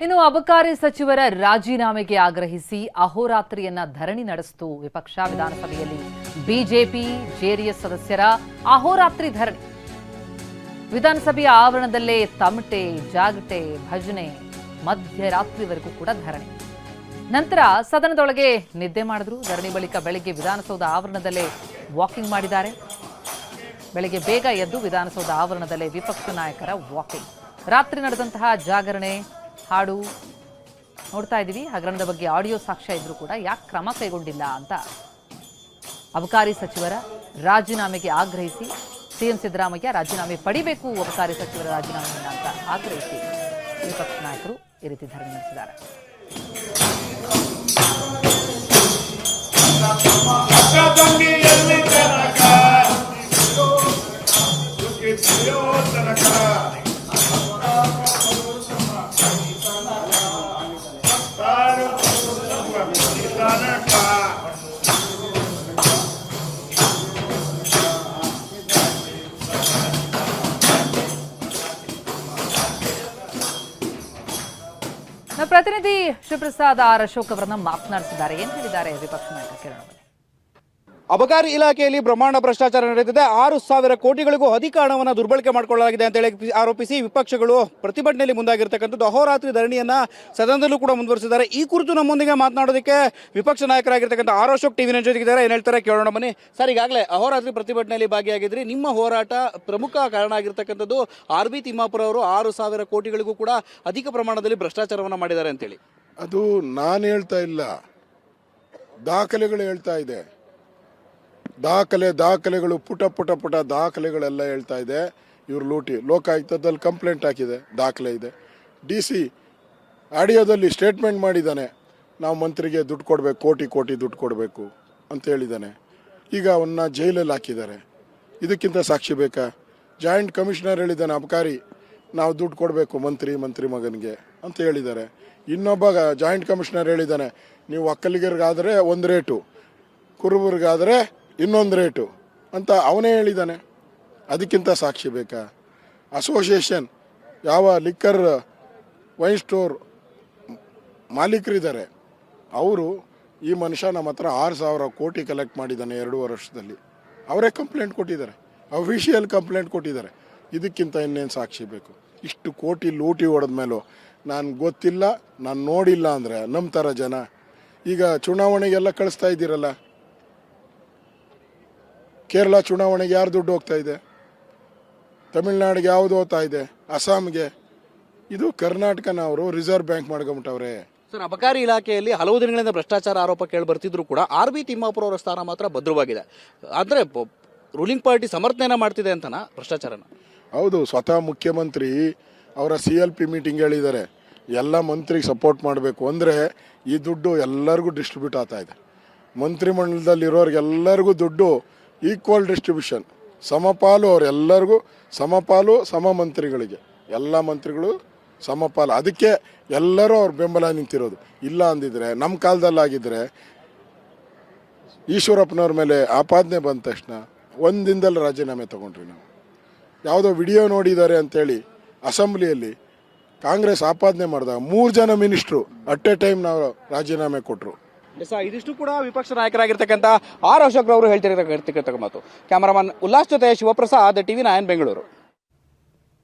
ಇನ್ನು ಅಬಕಾರಿ ಸಚಿವರ ರಾಜೀನಾಮೆಗೆ ಆಗ್ರಹಿಸಿ ಅಹೋರಾತ್ರಿಯನ್ನ ಧರಣಿ ನಡೆಸಿತು ವಿಪಕ್ಷ ವಿಧಾನಸಭೆಯಲ್ಲಿ. ಬಿಜೆಪಿ, ಜೆಡಿಎಸ್ ಸದಸ್ಯರ ಅಹೋರಾತ್ರಿ ಧರಣಿ. ವಿಧಾನಸಭೆಯ ಆವರಣದಲ್ಲೇ ತಮಟೆ, ಜಾಗಟೆ, ಭಜನೆ, ಮಧ್ಯರಾತ್ರಿವರೆಗೂ ಕೂಡ ಧರಣಿ. ನಂತರ ಸದನದೊಳಗೆ ನಿದ್ದೆ ಮಾಡಿದ್ರು. ಧರಣಿ ಬಳಿಕ ಬೆಳಗ್ಗೆ ವಿಧಾನಸೌಧ ಆವರಣದಲ್ಲೇ ವಾಕಿಂಗ್ ಮಾಡಿದ್ದಾರೆ. ಬೆಳಗ್ಗೆ ಬೇಗ ಎದ್ದು ವಿಧಾನಸೌಧ ಆವರಣದಲ್ಲೇ ವಿಪಕ್ಷ ನಾಯಕರ ವಾಕಿಂಗ್. ರಾತ್ರಿ ನಡೆದಂತಹ ಜಾಗರಣೆ ಹಾಡು ನೋಡ್ತಾ ಇದ್ದೀವಿ. ಹಗರಣದ ಬಗ್ಗೆ ಆಡಿಯೋ ಸಾಕ್ಷ್ಯ ಇದ್ರೂ ಕೂಡ ಯಾಕೆ ಕ್ರಮ ಕೈಗೊಂಡಿಲ್ಲ ಅಂತ ಅಬಕಾರಿ ಸಚಿವರ ರಾಜೀನಾಮೆಗೆ ಆಗ್ರಹಿಸಿ ಸಿಎಂ ಸಿದ್ದರಾಮಯ್ಯ ರಾಜೀನಾಮೆ ಪಡಿಬೇಕು, ಅಬಕಾರಿ ಸಚಿವರ ರಾಜೀನಾಮೆಯನ್ನ ಅಂತ ಆಗ್ರಹಿಸಿ ವಿಪಕ್ಷ ನಾಯಕರು ಈ ರೀತಿ ಧರಣಿ ನಡೆಸಿದ್ದಾರೆ. ಪ್ರತಿನಿಧಿ ಶಿವಪ್ರಸಾದ್ ಆರ್ ಅಶೋಕ್ ಅವರನ್ನ ಮಾತನಾಡಿಸಿದ್ದಾರೆ ಏನ್ ಹೇಳಿದ್ದಾರೆ ವಿಪಕ್ಷ ನಾಯಕ ಕಿರಣ್. ಅಬಕಾರಿ ಇಲಾಖೆಯಲ್ಲಿ ಬ್ರಹ್ಮಾಂಡ ಭ್ರಷ್ಟಾಚಾರ ನಡೆದಿದೆ. ಆರು ಸಾವಿರ ಕೋಟಿಗಳಿಗೂ ಅಧಿಕ ಹಣವನ್ನು ದುರ್ಬಳಕೆ ಮಾಡಿಕೊಳ್ಳಲಾಗಿದೆ ಅಂತ ಹೇಳಿ ಆರೋಪಿಸಿ ವಿಪಕ್ಷಗಳು ಪ್ರತಿಭಟನೆಯಲ್ಲಿ ಮುಂದಾಗಿರ್ತಕ್ಕಂಥದ್ದು. ಅಹೋರಾತ್ರಿ ಧರಣಿಯನ್ನ ಸದನದಲ್ಲೂ ಕೂಡ ಮುಂದುವರಿಸಿದ್ದಾರೆ. ಈ ಕುರಿತು ನಮ್ಮೊಂದಿಗೆ ಮಾತನಾಡೋದಕ್ಕೆ ವಿಪಕ್ಷ ನಾಯಕರಾಗಿರ್ತಕ್ಕಂಥ ಆರ್ ಅಶೋಕ್ ಟಿವಿ ಜೊತೆಗಿದ್ದಾರೆ ಏನ್ ಹೇಳ್ತಾರೆ ಕೇಳೋಣ ಬನ್ನಿ. ಸರ್, ಈಗಾಗಲೇ ಅಹೋರಾತ್ರಿ ಪ್ರತಿಭಟನೆಯಲ್ಲಿ ಭಾಗಿಯಾಗಿದ್ರಿ. ನಿಮ್ಮ ಹೋರಾಟ ಪ್ರಮುಖ ಕಾರಣ ಆಗಿರ್ತಕ್ಕಂಥದ್ದು ಆರ್ ಬಿ ತಿಮ್ಮಾಪುರ ಅವರು ಆರು ಸಾವಿರ ಕೋಟಿಗಳಿಗೂ ಕೂಡ ಅಧಿಕ ಪ್ರಮಾಣದಲ್ಲಿ ಭ್ರಷ್ಟಾಚಾರವನ್ನು ಮಾಡಿದ್ದಾರೆ ಅಂತೇಳಿ ಅದು ನಾನು ಹೇಳ್ತಾ ಇಲ್ಲ. ದಾಖಲೆಗಳು ಹೇಳ್ತಾ ಇದೆ. ದಾಖಲೆ, ದಾಖಲೆಗಳು ಪುಟ ಪುಟ ಪುಟ ದಾಖಲೆಗಳೆಲ್ಲ ಹೇಳ್ತಾ ಇದೆ. ಇವರು ಲೂಟಿ. ಲೋಕಾಯುಕ್ತದಲ್ಲಿ ಕಂಪ್ಲೇಂಟ್ ಹಾಕಿದೆ. ದಾಖಲೆ ಇದೆ. ಡಿ ಸಿ ಆಡಿಯೋದಲ್ಲಿ ಸ್ಟೇಟ್ಮೆಂಟ್ ಮಾಡಿದ್ದಾನೆ. ನಾವು ಮಂತ್ರಿಗೆ ದುಡ್ಡು ಕೊಡಬೇಕು, ಕೋಟಿ ಕೋಟಿ ದುಡ್ಡು ಕೊಡಬೇಕು ಅಂತ ಹೇಳಿದ್ದಾನೆ. ಈಗ ಅವನ್ನ ಜೈಲಲ್ಲಿ ಹಾಕಿದ್ದಾರೆ. ಇದಕ್ಕಿಂತ ಸಾಕ್ಷಿ ಬೇಕಾ? ಜಾಯಿಂಟ್ ಕಮಿಷನರ್ ಹೇಳಿದ್ದಾನೆ, ಅಬಕಾರಿ, ನಾವು ದುಡ್ಡು ಕೊಡಬೇಕು ಮಂತ್ರಿ ಮಂತ್ರಿ ಮಗನಿಗೆ ಅಂತ ಹೇಳಿದ್ದಾರೆ. ಇನ್ನೊಬ್ಬ ಜಾಯಿಂಟ್ ಕಮಿಷನರ್ ಹೇಳಿದ್ದಾನೆ, ನೀವು ಒಕ್ಕಲಿಗರಿಗಾದರೆ ಒಂದು ರೇಟು, ಕುರುಬರಿಗಾದರೆ ಇನ್ನೊಂದು ರೇಟು ಅಂತ ಅವನೇ ಹೇಳಿದ್ದಾನೆ ಅದಕ್ಕಿಂತ ಸಾಕ್ಷಿ ಬೇಕಾ? ಅಸೋಸಿಯೇಷನ್ ಯಾವ ಲಿಕ್ಕರ್ ವೈನ್ ಸ್ಟೋರ್ ಮಾಲೀಕರಿದ್ದಾರೆ. ಅವರು ಈ ಮನುಷ್ಯ ನಮ್ಮ ಹತ್ರ ಆರು ಸಾವಿರ ಕೋಟಿ ಕಲೆಕ್ಟ್ ಮಾಡಿದ್ದಾನೆ ಎರಡು ವರ್ಷದಲ್ಲಿ. ಅವರೇ ಕಂಪ್ಲೇಂಟ್ ಕೊಟ್ಟಿದ್ದಾರೆ. ಅಫಿಷಿಯಲ್ ಕಂಪ್ಲೇಂಟ್ ಕೊಟ್ಟಿದ್ದಾರೆ. ಇದಕ್ಕಿಂತ ಇನ್ನೇನು ಸಾಕ್ಷಿ ಬೇಕು? ಇಷ್ಟು ಕೋಟಿ ಲೂಟಿ ಹೊಡೆದ ಮೇಲೂ, ನಾನು ಗೊತ್ತಿಲ್ಲ, ನಾನು ನೋಡಿಲ್ಲ ಅಂದರೆ ನಮ್ಮ ಥರ ಜನ. ಈಗ ಚುನಾವಣೆಗೆಲ್ಲ ಕಳಿಸ್ತಾ ಇದ್ದೀರಲ್ಲ ಕೇರಳ ಚುನಾವಣೆಗೆ ಯಾರು ದುಡ್ಡು ಹೋಗ್ತಾ ಇದೆ? ತಮಿಳ್ನಾಡಿಗೆ ಯಾವುದು ಹೋಗ್ತಾ ಇದೆ? ಅಸ್ಸಾಂಗೆ? ಇದು ಕರ್ನಾಟಕನವರು ರಿಸರ್ವ್ ಬ್ಯಾಂಕ್ ಮಾಡ್ಕೊಂಬಿಟ್ಟವ್ರೆ. ಸರ್ ಅಬಕಾರಿ ಇಲಾಖೆಯಲ್ಲಿ ಹಲವು ದಿನಗಳಿಂದ ಭ್ರಷ್ಟಾಚಾರ ಆರೋಪ ಕೇಳಿ ಬರ್ತಿದ್ರು ಕೂಡ ಆರ್ ಬಿ ತಿಮ್ಮಾಪುರ ಅವರ ಸ್ಥಾನ ಮಾತ್ರ ಭದ್ರವಾಗಿದೆ. ಅಂದ್ರೆ ರೂಲಿಂಗ್ ಪಾರ್ಟಿ ಸಮರ್ಥನೆ ಮಾಡ್ತಿದೆ ಅಂತನಾ ಭ್ರಷ್ಟಾಚಾರನ? ಹೌದು ಸ್ವತಃ ಮುಖ್ಯಮಂತ್ರಿ ಅವರ ಸಿ ಎಲ್ ಪಿ ಮೀಟಿಂಗ್ ಹೇಳಿದ್ದಾರೆ. ಎಲ್ಲ ಮಂತ್ರಿಗೆ ಸಪೋರ್ಟ್ ಮಾಡಬೇಕು ಅಂದರೆ ಈ ದುಡ್ಡು ಎಲ್ಲರಿಗೂ ಡಿಸ್ಟ್ರಿಬ್ಯೂಟ್ ಆಗ್ತಾ ಇದೆ. ಮಂತ್ರಿಮಂಡಲದಲ್ಲಿರೋರಿಗೆಲ್ಲರಿಗೂ ದುಡ್ಡು ಈಕ್ವಲ್ ಡಿಸ್ಟ್ರಿಬ್ಯೂಷನ್ ಸಮಪಾಲು ಅವರೆಲ್ಲರಿಗೂ, ಸಮಪಾಲು ಸಮ ಮಂತ್ರಿಗಳಿಗೆ ಎಲ್ಲ ಮಂತ್ರಿಗಳು ಸಮಪಾಲು. ಅದಕ್ಕೆ ಎಲ್ಲರೂ ಅವ್ರ ಬೆಂಬಲ ನಿಂತಿರೋದು. ಇಲ್ಲ ಅಂದಿದ್ರೆ ನಮ್ಮ ಕಾಲದಲ್ಲಾಗಿದ್ದರೆ ಈಶ್ವರಪ್ಪನವ್ರ ಮೇಲೆ ಆಪಾದನೆ ಬಂದ ತಕ್ಷಣ ಒಂದಿನದಲ್ಲಿ ರಾಜೀನಾಮೆ ತಗೊಂಡ್ರಿ ನಾವು. ಯಾವುದೋ ವಿಡಿಯೋ ನೋಡಿದ್ದಾರೆ ಅಂತೇಳಿ ಅಸೆಂಬ್ಲಿಯಲ್ಲಿ ಕಾಂಗ್ರೆಸ್ ಆಪಾದನೆ ಮಾಡಿದಾಗ ಮೂರು ಜನ ಮಿನಿಸ್ಟ್ರು ಅಟ್ ಎ ಟೈಮ್ ನಾವು ರಾಜೀನಾಮೆ ಕೊಟ್ಟರು ಇದಿಷ್ಟು ಕೂಡ ವಿಪಕ್ಷ ನಾಯಕರಾಗಿರ್ತಕ್ಕಂಥ ಆರ್ ಅಶೋಕ್ ರವರು ಹೇಳ್ತಿರ್ತಕ್ಕಂಥ ಮಾತು. ಕ್ಯಾಮರಾಮನ್ ಉಲ್ಲಾಸ್ ಜೊತೆ ಶಿವಪ್ರಸಾದ್, ಟಿವಿ ನೈನ್, ಬೆಂಗಳೂರು.